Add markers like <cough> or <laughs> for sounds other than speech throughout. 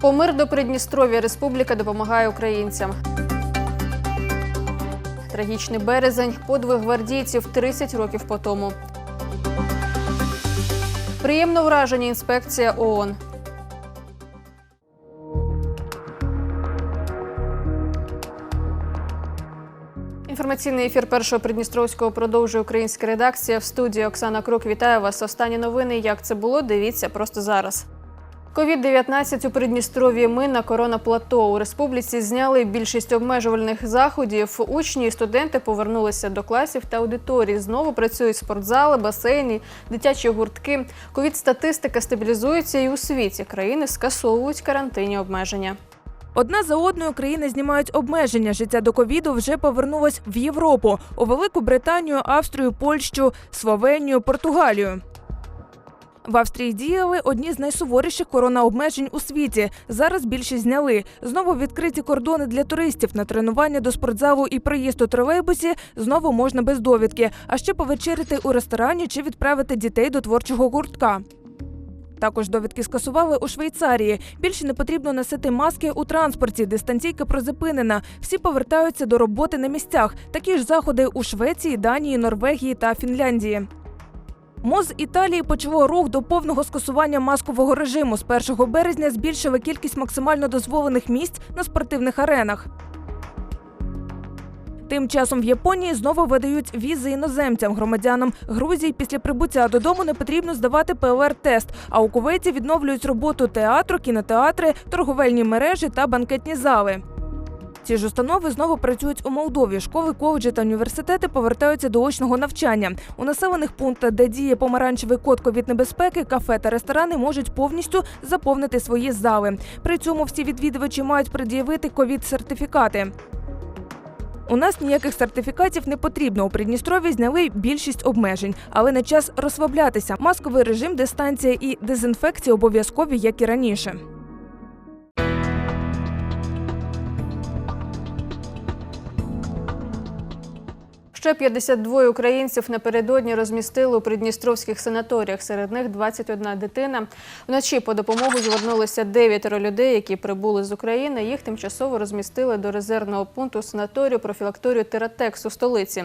Помир до Придністров'я. Республіка допомагає українцям. Трагічний березень. Подвиг гвардійців 30 років по тому. Приємно враження інспекція ООН. Інформаційний ефір першого Придністровського продовжує українська редакція. В студії Оксана Крук вітаю вас. Останні новини. Як це було? Дивіться просто зараз. Ковід-19 у Придністров'ї ми на коронаплато. У республіці зняли більшість обмежувальних заходів. Учні і студенти повернулися до класів та аудиторій. Знову працюють спортзали, басейни, дитячі гуртки. Ковід-статистика стабілізується і у світі. Країни скасовують карантинні обмеження. Одна за одною країни знімають обмеження. Життя до ковіду вже повернулось в Європу, у Велику Британію, Австрію, Польщу, Словенію, Португалію. В Австрії діяли одні з найсуворіших коронаобмежень у світі. Зараз більшість зняли. Знову відкриті кордони для туристів на тренування до спортзалу і проїзд у тролейбусі знову можна без довідки, а ще повечеряти у ресторані чи відправити дітей до творчого гуртка. Також довідки скасували у Швейцарії. Більше не потрібно носити маски у транспорті. Дистанційка призупинена. Всі повертаються до роботи на місцях. Такі ж заходи у Швеції, Данії, Норвегії та Фінляндії. МОЗ Італії почало рух до повного скасування маскового режиму. З 1 березня збільшили кількість максимально дозволених місць на спортивних аренах. Тим часом в Японії знову видають візи іноземцям. Громадянам Грузії після прибуття додому не потрібно здавати ПЛР-тест. А у Кувейті відновлюють роботу театру, кінотеатри, торговельні мережі та банкетні зали. Ці ж установи знову працюють у Молдові. Школи, коледжі та університети повертаються до очного навчання. У населених пунктах, де діє помаранчевий код ковід небезпеки, кафе та ресторани можуть повністю заповнити свої зали. При цьому всі відвідувачі мають пред'явити ковід-сертифікати. У нас ніяких сертифікатів не потрібно. У Придністрові зняли більшість обмежень, але не час розслаблятися. Масковий режим, дистанція і дезінфекція обов'язкові, як і раніше. Ще 52 українців напередодні розмістили у придністровських санаторіях. Серед них 21 дитина. Вночі по допомогу звернулися дев'ятеро людей, які прибули з України. Їх тимчасово розмістили до резервного пункту санаторію профілакторію Тератекс у столиці.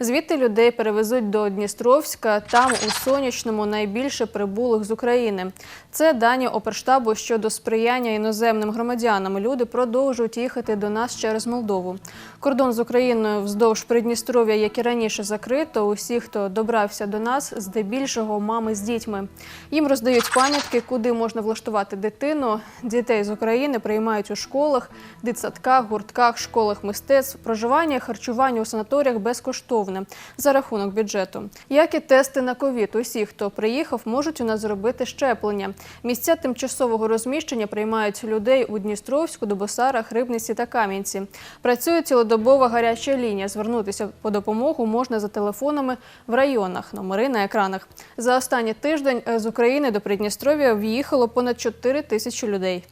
Звідти людей перевезуть до Дністровська. Там у сонячному найбільше прибулих з України. Це дані оперштабу щодо сприяння іноземним громадянам. Люди продовжують їхати до нас через Молдову. Кордон з Україною вздовж Придністров'я, як і раніше, закрито. Усі, хто добрався до нас, здебільшого мами з дітьми. Їм роздають пам'ятки, куди можна влаштувати дитину. Дітей з України приймають у школах, дитсадках, гуртках, школах мистецтв. Проживання харчування у санаторіях безкоштовне за рахунок бюджету. Як і тести на ковід. Усі, хто приїхав, можуть у нас зробити щеплення. Місця тимчасового розміщення приймають людей у Дністровську, Дубосарах, Рибниці та Кам'янці. Працює цілодобова гаряча лінія. Звернутися по допомогу можна за телефонами в районах. Номери на екранах. За останній тиждень е, з України до Придністров'я в'їхало понад 4 тисячі людей.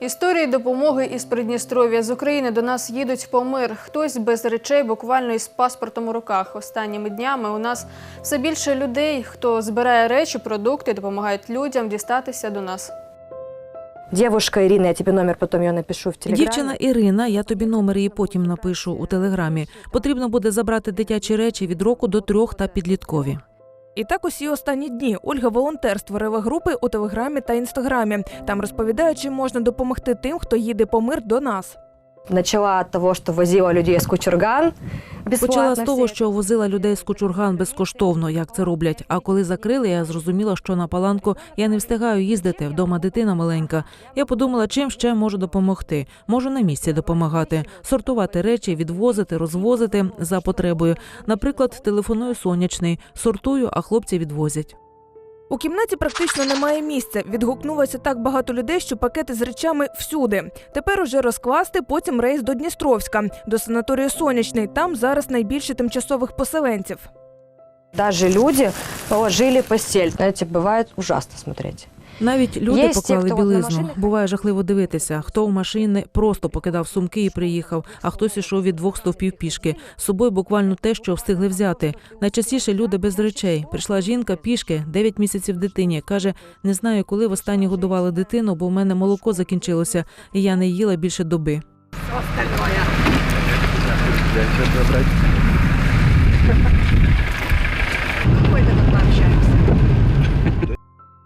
Історії допомоги із Придністров'я з України до нас їдуть по мир. Хтось без речей, буквально із паспортом у руках. Останніми днями у нас все більше людей, хто збирає речі, продукти, допомагають людям дістатися до нас. Девушка Ірина, я тобі номер потом я напишу в телеграмі. Дівчина Ірина, я тобі номер її потім напишу у телеграмі. Потрібно буде забрати дитячі речі від року до трьох та підліткові. І так усі останні дні Ольга волонтер створила групи у телеграмі та інстаграмі. Там розповідає, чим можна допомогти тим, хто їде по мир до нас. Начала от того, что возила людей с Кучурган. Почала з того, що возила людей з кучурган безкоштовно, як це роблять. А коли закрили, я зрозуміла, що на паланку я не встигаю їздити. Вдома дитина маленька. Я подумала, чим ще можу допомогти. Можу на місці допомагати, сортувати речі, відвозити, розвозити за потребою. Наприклад, телефоную сонячний, сортую, а хлопці відвозять. У кімнаті практично немає місця. Відгукнулося так багато людей, що пакети з речами всюди. Тепер уже розкласти, потім рейс до Дністровська, до санаторію Сонячний. Там зараз найбільше тимчасових поселенців. Даже люди положили постель. Знаете, бывает ужасно смотреть. Навіть люди Є ті, поклали хто на білизну. Буває жахливо дивитися. Хто в машини просто покидав сумки і приїхав, а хтось ішов від двох стовпів пішки. З собою буквально те, що встигли взяти. Найчастіше люди без речей. Прийшла жінка пішки, 9 місяців дитині. каже: не знаю, коли востаннє годували дитину, бо в мене молоко закінчилося, і я не їла більше доби.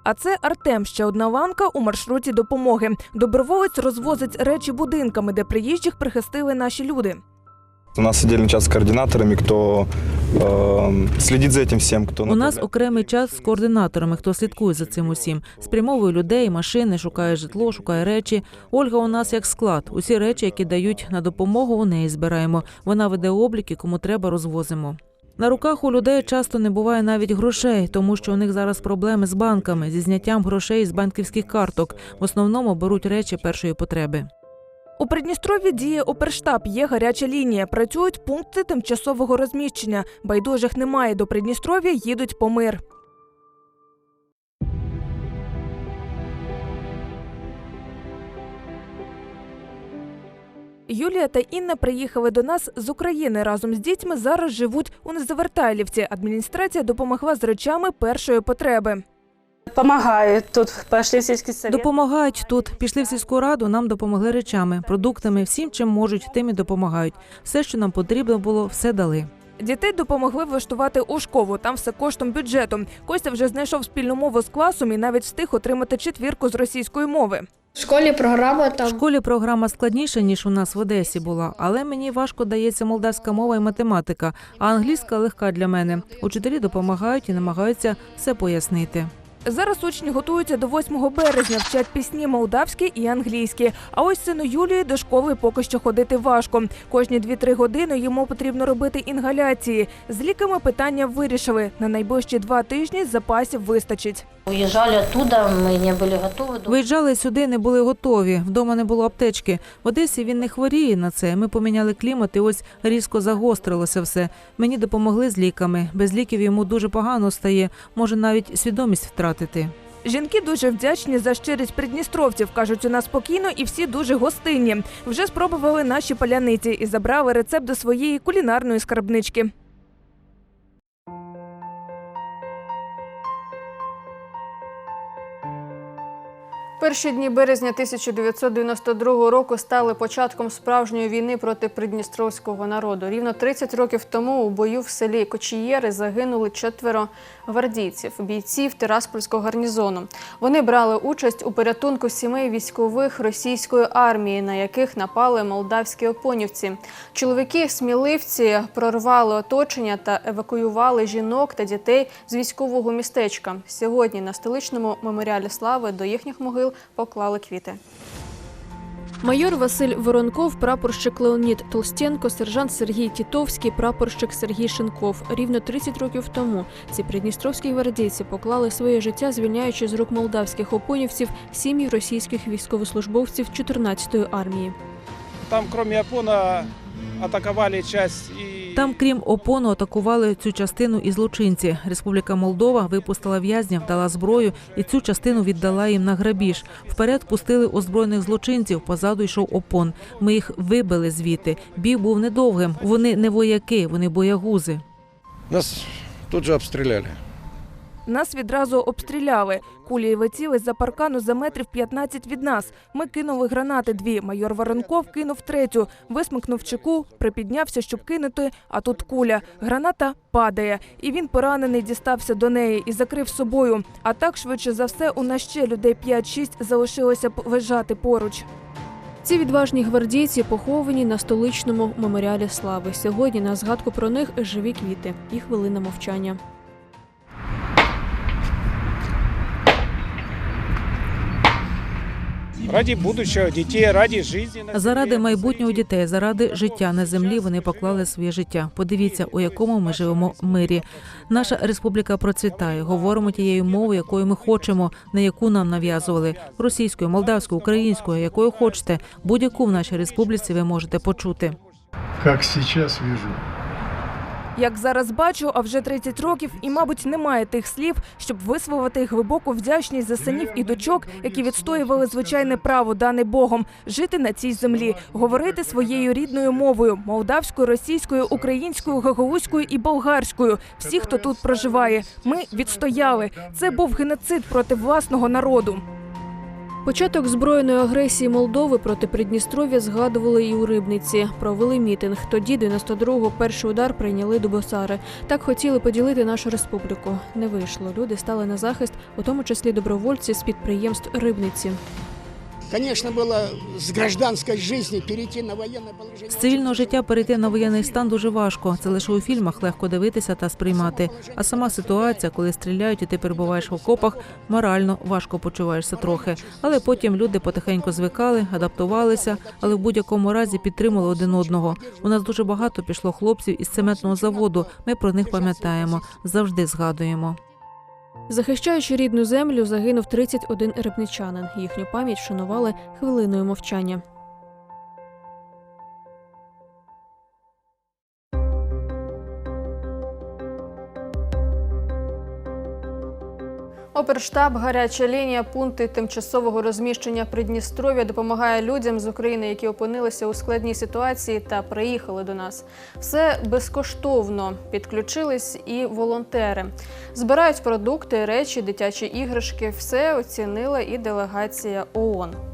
А це Артем, ще одна ланка у маршруті допомоги. Доброволець розвозить речі будинками, де приїжджих прихистили наші люди. У нас отдельный чат с координаторами, кто э, следит за этим всем, кто У нас направляет. окремий час з координаторами, хто слідкує за цим усім. Спрямовує людей, машини, шукає житло, шукає речі. Ольга у нас як склад. Усі речі, які дають на допомогу, у неї збираємо. Вона веде обліки, кому треба, розвозимо. На руках у людей часто не буває навіть грошей, тому що у них зараз проблеми з банками зі зняттям грошей з банківських карток. В основному беруть речі першої потреби. У Придністрові діє оперштаб, є гаряча лінія. Працюють пункти тимчасового розміщення. Байдужих немає. До Придністров'я їдуть по мир. Юлія та Інна приїхали до нас з України. Разом з дітьми зараз живуть у Незавертайлівці. Адміністрація допомогла з речами першої потреби. Помогают. Тут пошли в сельский совет. Допомагають тут. Пішли в сільську раду, нам допомогли речами, продуктами, всім, чим можуть, тим і допомагають. Все, що нам потрібно було, все дали. Дітей допомогли влаштувати у школу. Там все коштом бюджету. Костя вже знайшов спільну мову з класом і навіть встиг отримати четвірку з російської мови. В школі програма В там школі програма складніша, ніж у нас в Одесі була, але мені важко дається молдавська мова і математика, а англійська легка для мене. Учителі допомагають і намагаються все пояснити. Зараз учні готуються до 8 березня, вчать пісні молдавські і англійські. А ось сину Юлії до школи поки що ходити важко. Кожні 2-3 години йому потрібно робити інгаляції. З ліками питання вирішили. На найближчі два тижні запасів вистачить. Уезжали оттуда, мы не были готовы. до- Виїжджали сюди, не були готові. Вдома не було аптечки. В Одесі він не хворіє на це. Ми поміняли клімат, і ось різко загострилося все. Мені допомогли з ліками. Без ліків йому дуже погано стає. Може навіть свідомість втратити. Жінки дуже вдячні за щирість придністровців. кажуть, у нас спокійно і всі дуже гостинні. Вже спробували наші паляниці і забрали рецепт до своєї кулінарної скарбнички. Перші дні березня 1992 року стали початком справжньої війни проти придністровського народу. Рівно 30 років тому у бою в селі Кочієри загинули четверо гвардійців, бійців Тираспольського гарнізону. Вони брали участь у порятунку сімей військових російської армії, на яких напали молдавські опонівці. Чоловіки сміливці прорвали оточення та евакуювали жінок та дітей з військового містечка. Сьогодні на столичному меморіалі слави до їхніх могил поклали квіти. Майор Василь Воронков, прапорщик Леонід Толстєнко, сержант Сергій Тітовський, прапорщик Сергій Шинков. Рівно 30 років тому ці придністровські гвардійці поклали своє життя, звільняючи з рук молдавських опонівців сім'ї російських військовослужбовців 14-ї армії. Там, кроме Апона, атаковали часть и... Там, крім опону, атакували цю частину і злочинці. Республіка Молдова випустила в'язнів, дала зброю і цю частину віддала їм на грабіж. Вперед пустили озброєних злочинців. Позаду йшов опон. Ми їх вибили звідти. Бій був недовгим. Вони не вояки, вони боягузи. Нас тут же обстреляли. Нас відразу обстріляли. Кулі летіли за паркану за метрів 15 від нас. Ми кинули гранати дві. Майор Воронков кинув третю, висмикнув чеку, припіднявся, щоб кинути. А тут куля. Граната падає, і він поранений дістався до неї і закрив собою. А так швидше за все, у нас ще людей 5-6 залишилося б лежати поруч. Ці відважні гвардійці поховані на столичному меморіалі слави. Сьогодні на згадку про них живі квіти і хвилина мовчання. Ради будущего детей, ради жизни. Заради майбутнього дітей, заради життя на землі вони поклали своє життя. Подивіться, у якому ми живемо мирі. Наша республіка процвітає. Говоримо тією мовою, якою ми хочемо, не яку нам нав'язували російською, молдавською, українською, якою хочете. Будь-яку в нашій республіці ви можете почути. как сейчас вижу, Як зараз бачу, а вже 30 років, і, мабуть, немає тих слів, щоб висловити глибоку вдячність за синів і дочок, які відстоювали звичайне право, дане Богом, жити на цій землі, говорити своєю рідною мовою молдавською, російською, українською, гагаузькою і болгарською. Всі, хто тут проживає, ми відстояли. Це був геноцид проти власного народу. Початок збройної агресії Молдови проти Придністров'я згадували і у Рибниці. Провели мітинг. Тоді 92-го перший удар прийняли до Босари. Так хотіли поділити нашу республіку. Не вийшло. Люди стали на захист, у тому числі добровольці з підприємств Рибниці. Конечно, было с гражданской жизни перейти на военное положение. З цивільного життя перейти на воєнний стан дуже важко. Це лише у фільмах легко дивитися та сприймати. А сама ситуація, коли стріляють, і ти перебуваєш в окопах, морально важко почуваєшся трохи. Але потім люди потихеньку звикали, адаптувалися, але в будь-якому разі підтримали один одного. У нас дуже багато пішло хлопців із цементного заводу. Ми про них пам'ятаємо, завжди згадуємо. Захищаючи рідну землю, загинув 31 рибничанин. Їхню пам'ять вшанували хвилиною мовчання. Оперштаб, гаряча лінія, пункти тимчасового розміщення Придністров'я допомагає людям з України, які опинилися у складній ситуації та приїхали до нас. Все безкоштовно. Підключились і волонтери. Збирають продукти, речі, дитячі іграшки. Все оцінила і делегація ООН.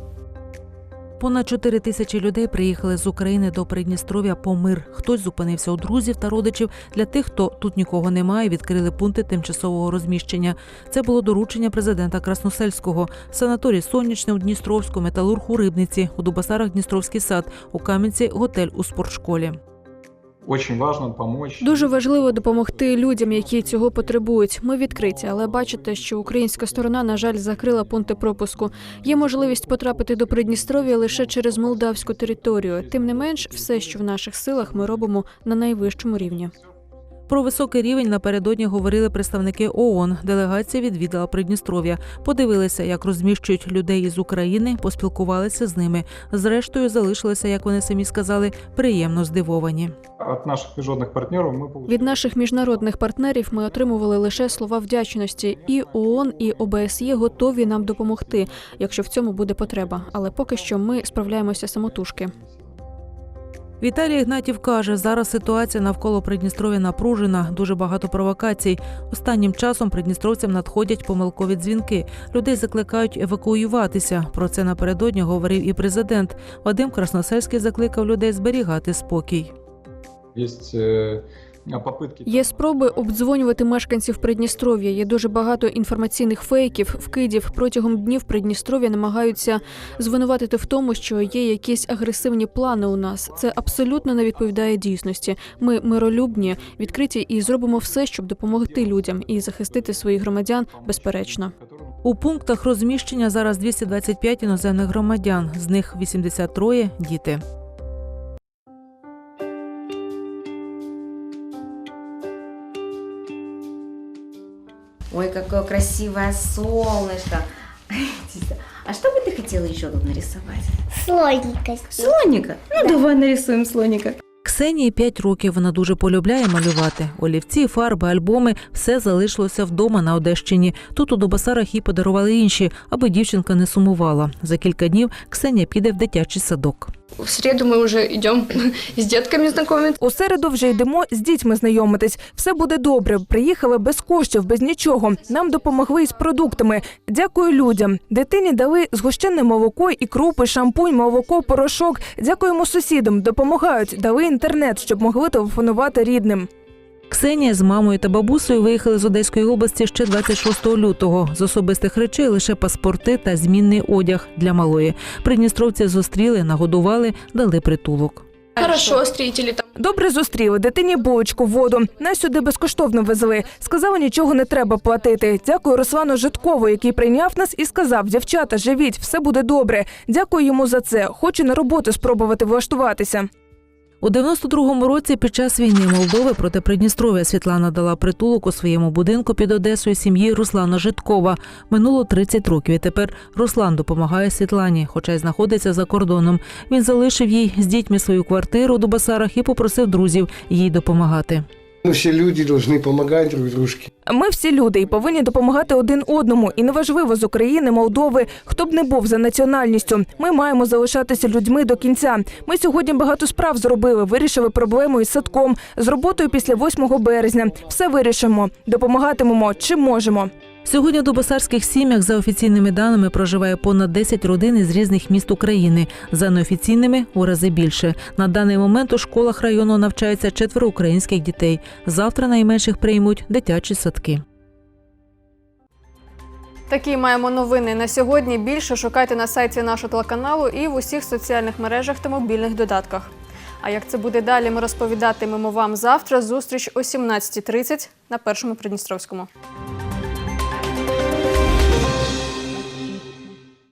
Понад 4 тисячі людей приїхали з України до Придністров'я по мир. Хтось зупинився у друзів та родичів. Для тих, хто тут нікого немає, відкрили пункти тимчасового розміщення. Це було доручення президента Красносельського. Санаторій Сонячне у Дністровську, металург у Рибниці, у Дубасарах Дністровський сад, у Кам'янці готель у спортшколі. Очень важно помочь. Дуже важливо допомогти людям, які цього потребують. Ми відкриті, але бачите, що українська сторона, на жаль, закрила пункти пропуску. Є можливість потрапити до Придністров'я лише через молдавську територію. Тим не менш, все, що в наших силах, ми робимо на найвищому рівні. Про високий рівень напередодні говорили представники ООН. Делегація відвідала Придністров'я, подивилися, як розміщують людей із України, поспілкувалися з ними. Зрештою, залишилися, як вони самі сказали, приємно здивовані. От наших міжнародних партнерів ми Від наших міжнародних партнерів ми отримували лише слова вдячності. І ООН, і ОБСЄ готові нам допомогти, якщо в цьому буде потреба. Але поки що ми справляємося самотужки. Віталій Ігнатів каже, зараз ситуація навколо Придністров'я напружена, дуже багато провокацій. Останнім часом придністровцям надходять помилкові дзвінки. Людей закликають евакуюватися. Про це напередодні говорив і президент. Вадим Красносельський закликав людей зберігати спокій. є е. Є спроби обдзвонювати мешканців Придністров'я. Є дуже багато інформаційних фейків, вкидів. Протягом днів Придністров'я намагаються звинуватити в тому, що є якісь агресивні плани у нас. Це абсолютно не відповідає дійсності. Ми миролюбні, відкриті і зробимо все, щоб допомогти людям і захистити своїх громадян. Безперечно. У пунктах розміщення зараз 225 іноземних громадян, з них 83 – діти. Ой, какое красивое солнышко. А что бы ты хотела еще тут нарисовать? Слоника. Слоника? Ну, давай нарисуем слоника. Ксенії 5 років. Вона дуже полюбляє малювати. Олівці, фарби, альбоми все залишилося вдома на Одещині. Тут у Добасарах їй подарували інші, аби дівчинка не сумувала. За кілька днів Ксенія піде в дитячий садок. В середу ми вже йдемо з <laughs> дітками знайомитися. У середу вже йдемо з дітьми знайомитись. Все буде добре. Приїхали без коштів, без нічого. Нам допомогли із продуктами. Дякую людям. Дитині дали згущене молоко і крупи, шампунь, молоко, порошок. Дякуємо сусідам. Допомагають. Дали інтернет, щоб могли телефонувати рідним. Ксенія з мамою та бабусею виїхали з Одеської області ще 26 лютого. З особистих речей лише паспорти та змінний одяг для малої. Придністровці зустріли, нагодували, дали притулок. Хорошо, встретили там. Добре зустріли дитині булочку, воду. Нас сюди безкоштовно везли. Сказали, нічого не треба платити. Дякую Руслану Житкову, який прийняв нас і сказав: дівчата, живіть, все буде добре. Дякую йому за це. Хочу на роботу спробувати влаштуватися. У 92-му році під час війни Молдови проти Придністров'я Світлана дала притулок у своєму будинку під Одесою сім'ї Руслана Житкова. Минуло 30 років. І тепер Руслан допомагає Світлані, хоча й знаходиться за кордоном. Він залишив їй з дітьми свою квартиру у Дубасарах і попросив друзів їй допомагати. Мы всі люди повинні допомагати друг дружки. Ми всі люди і повинні допомагати один одному. І неважливо з України, Молдови, хто б не був за національністю. Ми маємо залишатися людьми до кінця. Ми сьогодні багато справ зробили. Вирішили проблему із садком, з роботою після 8 березня. Все вирішимо. Допомагатимемо чим можемо. Сьогодні в дубосарських сім'ях за офіційними даними проживає понад 10 родин із різних міст України. За неофіційними у рази більше. На даний момент у школах району навчається четверо українських дітей. Завтра найменших приймуть дитячі садки. Такі маємо новини на сьогодні. Більше шукайте на сайті нашого телеканалу і в усіх соціальних мережах та мобільних додатках. А як це буде далі, ми розповідатимемо вам завтра. Зустріч о 17.30 на першому Придністровському.